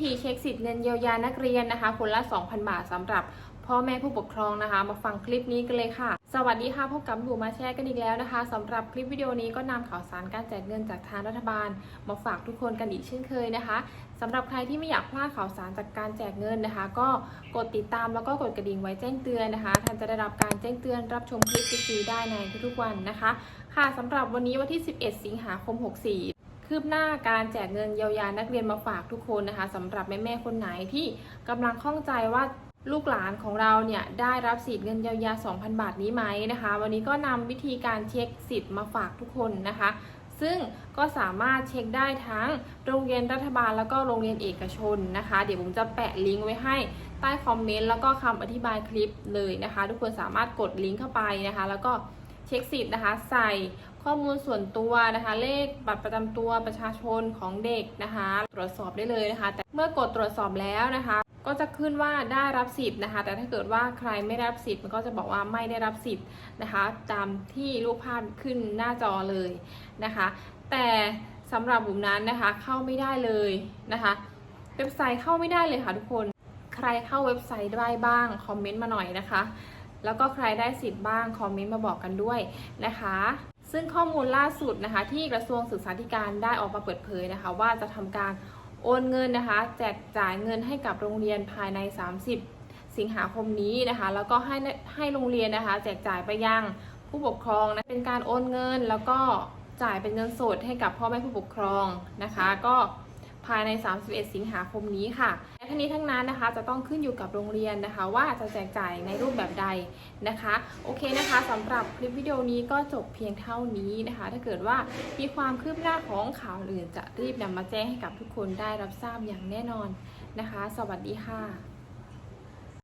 ธีเช็คสิทธิ์เงินเยียวยานักเรียนนะคะ คนละ 2,000 บาทสำหรับพ่อแม่ผู้ปกครองนะคะ มาฟังคลิปนี้กันเลยค่ะ สวัสดีค่ะพบกับหนูมาแชร์กันอีกแล้วนะคะสำหรับคลิปวิดีโอนี้ก็นำข่าวสารการแจกเงินจากทางรัฐบาล มาฝากทุกคนกันอีกเช่นเคยนะคะสำหรับใครที่ไม่อยากพลาดข่าวสารจากการแจกเงินนะคะ ก็กดติดตามแล้วก็กดกระดิ่งไว้แจ้งเตือนนะคะ ท่านจะได้รับการแจ้งเตือนรับชมคลิปฟรีได้ในทุกๆวันนะคะ ค่ะสำหรับวันนี้วันที่ 11 สิงหาคม 64 คืบหน้าการแจกเงินเยียวยานักเรียนมาฝากทุกคนนะคะสำหรับแม่ๆคนไหนที่กำลังข้องใจว่าลูกหลานของเราเนี่ยได้รับสิทธิ์เงินเยียวยา 2,000 บาทนี้ไหมนะคะ วันนี้ก็นำวิธีการเช็คสิทธิ์มาฝากทุกคนนะคะ ซึ่งก็สามารถเช็คได้ทั้งโรงเรียนรัฐบาลแล้วก็โรงเรียนเอกชนนะคะ เดี๋ยวผมจะแปะลิงก์ไว้ให้ใต้คอมเมนต์แล้วก็คำอธิบายคลิปเลยนะคะ ทุกคนสามารถกดลิงก์เข้าไปนะคะ แล้วก็เช็คสิทธิ์นะคะ ใส่ ข้อมูลส่วนตัวนะคะ เลขบัตรประจำตัวประชาชนของเด็กนะคะ ตรวจสอบได้เลยนะคะ แต่เมื่อกดตรวจสอบแล้วนะคะ ก็จะขึ้นว่าได้รับสิทธิ์นะคะ แต่ถ้าเกิดว่าใครไม่ได้รับสิทธิ์มันก็จะบอกว่าไม่ได้รับสิทธิ์นะคะ ตามที่รูปภาพขึ้นหน้าจอเลยนะคะ แต่สำหรับบุ๋มนั้นนะคะเข้าไม่ได้เลยนะคะเว็บไซต์เข้าไม่ได้เลยค่ะทุกคน ใครเข้าเว็บไซต์ได้บ้างคอมเมนต์มาหน่อยนะคะ แล้วก็ใครได้สิทธิ์บ้างคอมเมนต์มาบอกกันด้วยนะคะ ซึ่งข้อมูลล่าสุดนะคะ ที่กระทรวงศึกษาธิการได้ออกมาเปิดเผยนะคะ ว่าจะทำการโอนเงินนะคะ แจกจ่ายเงินให้กับโรงเรียนภายใน 30 สิงหาคมนี้นะคะ แล้วก็ให้ให้โรงเรียนนะคะ แจกจ่ายไปยังผู้ปกครองนะเป็นการโอนเงินแล้วก็จ่ายเป็นเงินสดให้กับพ่อแม่ผู้ปกครองนะคะ ก็ ภายใน 31 สิงหาคมนี้ค่ะและทั้งนี้ทั้งนั้นนะคะ จะต้องขึ้นอยู่กับโรงเรียนนะคะ ว่าจะแจกจ่ายในรูปแบบใดนะคะ โอเคนะคะสำหรับคลิปวิดีโอนี้ก็จบเพียงเท่านี้นะคะ ถ้าเกิดว่ามีความคืบหน้าของข่าวอื่น จะรีบนำมาแจ้งให้กับทุกคนได้รับทราบอย่างแน่นอนนะคะ สวัสดีค่ะ